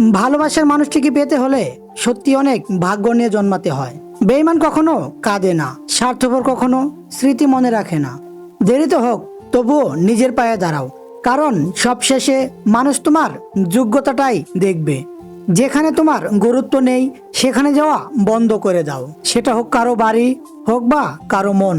ভালোবাসার মানুষটিকে পেতে হলে সত্যি অনেক ভাগ্য নিয়ে জন্মাতে হয়। বেইমান কখনো কাঁদে না, স্বার্থপর কখনো স্মৃতি মনে রাখে না। দেরিতে হোক, তবুও নিজের পায়ে দাঁড়াও, কারণ সবশেষে মানুষ তোমার যোগ্যতাটাই দেখবে। যেখানে তোমার গুরুত্ব নেই, সেখানে যাওয়া বন্ধ করে দাও। সেটা হোক কারও বাড়ি হোক বা কারও মন।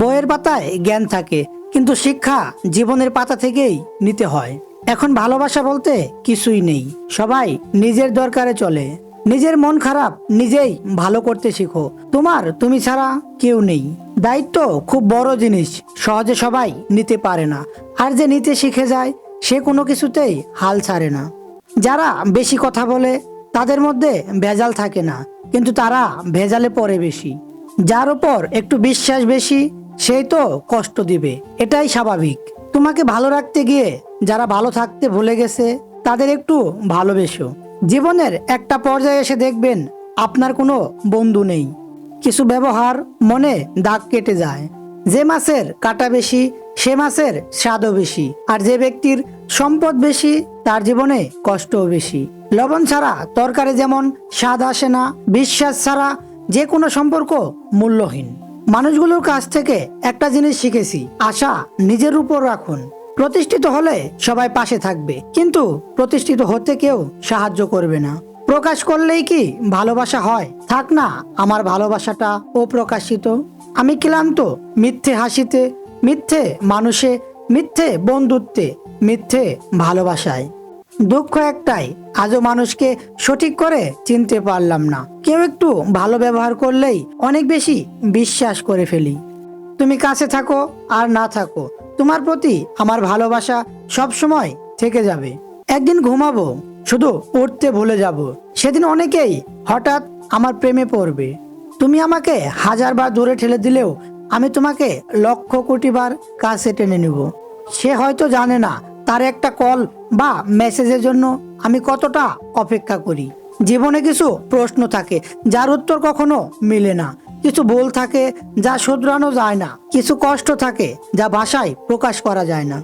বইয়ের পাতায় জ্ঞান থাকে, কিন্তু শিক্ষা জীবনের পাতা থেকেই নিতে হয়। এখন ভালোবাসা বলতে কিছুই নেই। সবাই নিজের দরকারে চলে। নিজের মন খারাপ, নিজেই ভালো করতে শিখো। তোমার, তুমি ছাড়া কেউ নেই। দায়িত্ব খুব বড় জিনিস। সহজে সবাই নিতে পারে না। আর যে নিতে শিখে যায়, সে কোনো কিছুতেই হাল ছাড়ে না। যারা বেশি কথা বলে, তাদের মধ্যে ভেজাল থাকে না। কিন্তু তারা ভেজালে পড়ে বেশি। যার উপর একটু বিশ্বাস বেশি, সেই তো কষ্ট দিবে। এটাই স্বাভাবিক। তোমাকে ভালো রাখতে গিয়ে যারা ভালো থাকতে ভুলে গেছে, তাদের একটু ভালোবেসো। জীবনের একটা পর্যায়ে এসে দেখবেন আপনার কোনো বন্ধু নেই। কিছু ব্যবহার মনে দাগ কেটে যায়। যে মাছের কাটা বেশি, সে মাছের স্বাদও বেশি। আর যে ব্যক্তির সম্পদ বেশি, তার জীবনে কষ্টও বেশি। লবণ ছাড়া তরকারি যেমন স্বাদ আসে না, বিশ্বাস ছাড়া যে কোনো সম্পর্ক মূল্যহীন। মানুষগুলোর কাছ থেকে একটা জিনিস শিখেছি, আশা নিজের উপর রাখুন। প্রতিষ্ঠিত হলে সবাই পাশে থাকবে, কিন্তু প্রতিষ্ঠিত হতে কেউ সাহায্য করবে না। প্রকাশ করলেই কি ভালোবাসা হয়? থাক না, আমার ভালোবাসাটা ও প্রকাশিত আমি ক্লান্ত, মিথ্যে হাসিতে, মিথ্যে মানুষে, মিথ্যে বন্ধুত্বে, মিথ্যে ভালোবাসায়। দুঃখ একটাই, আজও মানুষকে সঠিক করে চিনতে পারলাম না। কেউ একটু ভালো ব্যবহার করলেই অনেক বেশি বিশ্বাস করে ফেলি। তুমি কাছে থাকো আর না থাকো, তোমার প্রতি আমার ভালোবাসা সব সময় থেকে যাবে। একদিন ঘুমাবো, শুধু উঠতে ভুলে যাব। সেদিন অনেকেই হঠাৎ আমার প্রেমে পড়বে। তুমি আমাকে হাজারবার দূরে ঠেলে দিলেও আমি তোমাকে লক্ষ কোটি বার কাছে টেনে নিব। সে হয়তো জানে না তার একটা কল বা মেসেজের জন্য আমি কতটা অপেক্ষা করি। জীবনে কিছু প্রশ্ন থাকে, যার উত্তর কখনো মিলে না। কিছু ভুল থাকে, যা শুধরানো যায় না। কিছু কষ্ট থাকে, যা ভাষায় প্রকাশ করা যায় না।